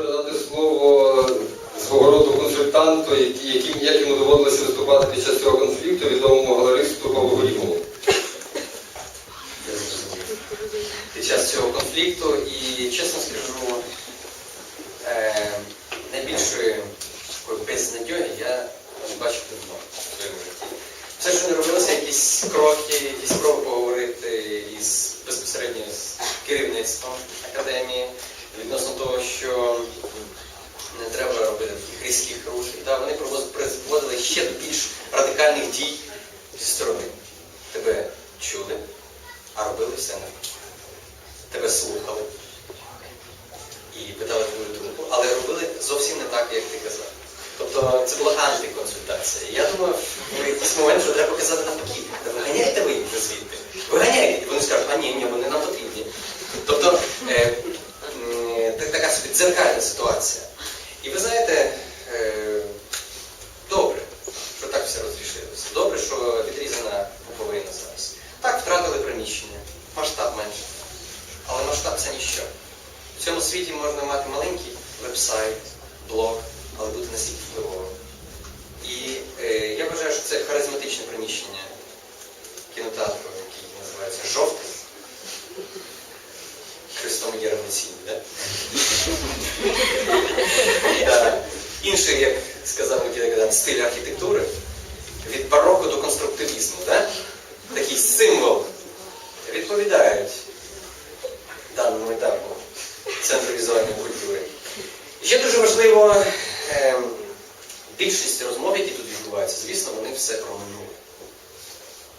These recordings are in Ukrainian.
передати слово свого роду консультанту, яким, як йому доводилося виступати під час цього конфлікту, відомому галеристу Павлу Горімову. Під час цього конфлікту і, чесно скажу, е, найбільшої такої безнадьоги я бачив давно в своєму житті. Все, що не робилося, якісь кроки, якісь спроби поговорити із безпосередньо з керівництвом академії відносно того, що не треба таких рушень. Да, вони призводили ще до більш радикальних дій зі сторони. Тебе чули, а робили все навпаки. Тебе слухали і питали твою думку, але робили зовсім не так, як ти казав. Тобто це була антиконсультація. Я думаю, в якийсь момент вже треба казати навпаки, виганяйте ви їх звідти. Виганяйте. І вони скажуть, а ні, ні, вони нам потрібні. Тобто е, так- така собі дзеркальна ситуація. І ви знаєте, е, добре, що так все розрішилося. Добре, що відрізана пуповина зараз. Так, втратили приміщення, масштаб менше. Але масштаб це ніщо. В цьому світі можна мати маленький веб-сайт, блог, але бути настільки впливовим. І е, я вважаю, що це харизматичне приміщення кінотеатру, який називається Жовтий. Христом є так? Да. Інший, як сказав Микита стиль архітектури від бароко до конструктивізму, да? такий символ відповідають Центру візуальної культури. І ще дуже важливо, ем, більшість розмов, які тут відбуваються, звісно, вони все про минуле.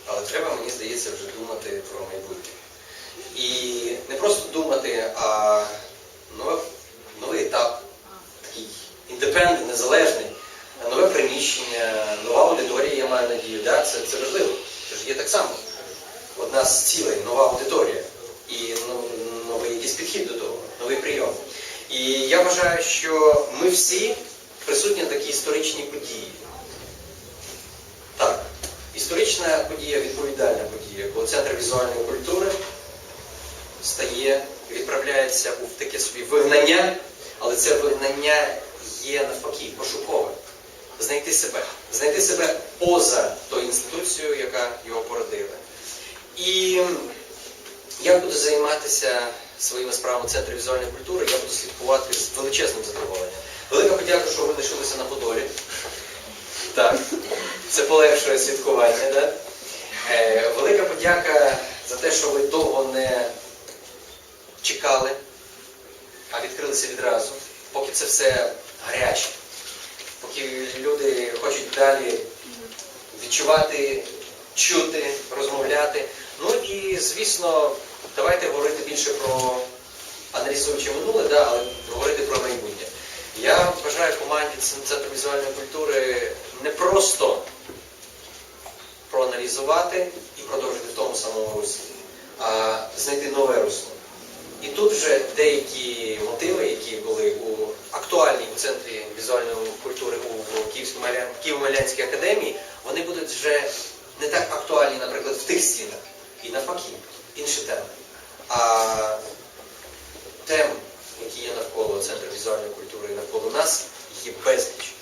Але треба, мені здається, вже думати про майбутнє. І не просто думати, а нове, новий етап, такий індепендент, незалежний, нове приміщення, нова аудиторія, я маю надію. Да? Це, це важливо. Це ж є так само. Одна з цілей нова аудиторія і ну, новий якийсь підхід до того, новий прийом. І я вважаю, що ми всі присутні на такій історичній події. Так, історична подія, відповідальна подія, коли центр візуальної культури стає, відправляється у таке собі вигнання, але це вигнання є навпаки пошукове. Знайти себе, знайти себе поза тою інституцією, яка його породила. І я буду займатися своїми справами в Центрі візуальної культури, я буду слідкувати з величезним задоволенням. Велика подяка, що ви лишилися на Подолі. Так, це полегшує слідкування. Да? Е, велика подяка за те, що ви довго не чекали, а відкрилися відразу, поки це все гаряче, поки люди хочуть далі відчувати, чути, розмовляти. Ну і, звісно, давайте говорити більше про аналізуючи минуле, да, але говорити про майбутнє. Я бажаю команді Центру візуальної культури не просто проаналізувати і продовжити в тому самому руслі, а знайти нове русло. І тут вже деякі мотиви, які були у актуальні у центрі візуальної культури у Києво-Малянській академії, вони будуть вже не так актуальні, наприклад, в тих стінах. І навпаки, інші теми. А тем, які є навколо центру візуальної культури і навколо нас, є безліч.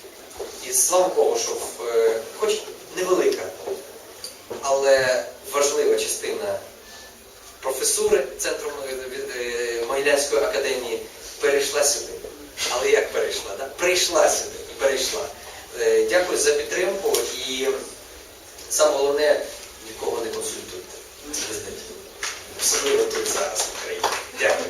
І слава Богу, що е, хоч невелика, але важлива частина професури Центру е, Могилянської академії перейшла сюди. Але як перейшла? Да? Прийшла сюди і перейшла. Е, Дякую за підтримку і саме головне, нікого не консультуйте особливо тут зараз в Україні. Дякую.